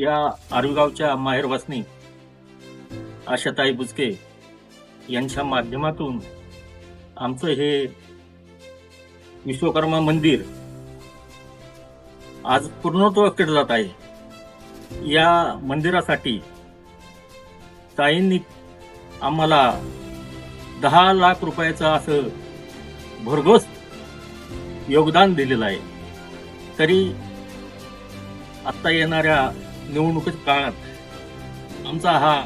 या आरुगावच्या माहेर वसनी आशाताई बुचके यांच्या माध्यमातून आमचं हे विश्वकर्मा मंदिर आज पूर्णत्वाकडे जात आहे. या मंदिरासाठी ताईंनी आम्हाला दहा लाख रुपयाचं असं भरघोस योगदान दिलेलं आहे. तरी आत्ता येणाऱ्या निवडणुकीच्या काळात आमचा हा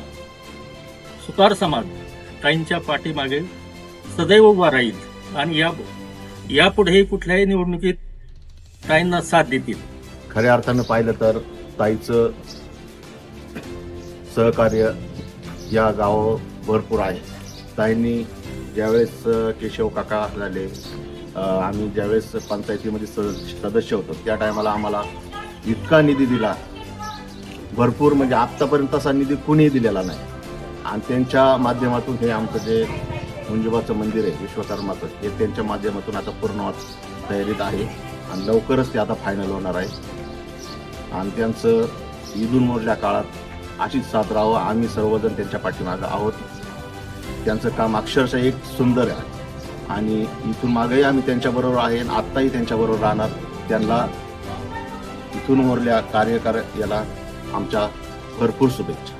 सुतार समाज ताईंच्या पाठीमागे सदैव उभा राहील आणि या यापुढेही कुठल्याही निवडणुकीत ताईंना साथ देतील. खऱ्या अर्थानं पाहिलं तर ताईचं सहकार्य या गावावर भरपूर आहे. ताईंनी ज्यावेळेस केशव काका झाले आम्ही ज्यावेळेस पंचायतीमध्ये सदस्य होतो त्या टायमाला आम्हाला इतका निधी दिला. भरपूर म्हणजे आत्तापर्यंत असा निधी कुणीही दिलेला नाही. आणि त्यांच्या माध्यमातून हे आमचं जे मुंजोबाचं मंदिर आहे विश्वकर्माचं हे त्यांच्या माध्यमातून आता पूर्ण तयारीत आहे. आणि लवकरच ते आता फायनल होणार आहे. आणि त्यांचं इथून मोडल्या काळात अशीच साथ राहावं आम्ही सर्वजण त्यांच्या पाठीमागं आहोत. त्यांचं काम अक्षरशः एक सुंदर आहे. आणि इथून मागेही आम्ही त्यांच्याबरोबर आहे आणि आत्ताही त्यांच्याबरोबर राहणार. त्यांना इथून मोरल्या कार्यकार याला आमच्या भरपूर शुभेच्छा.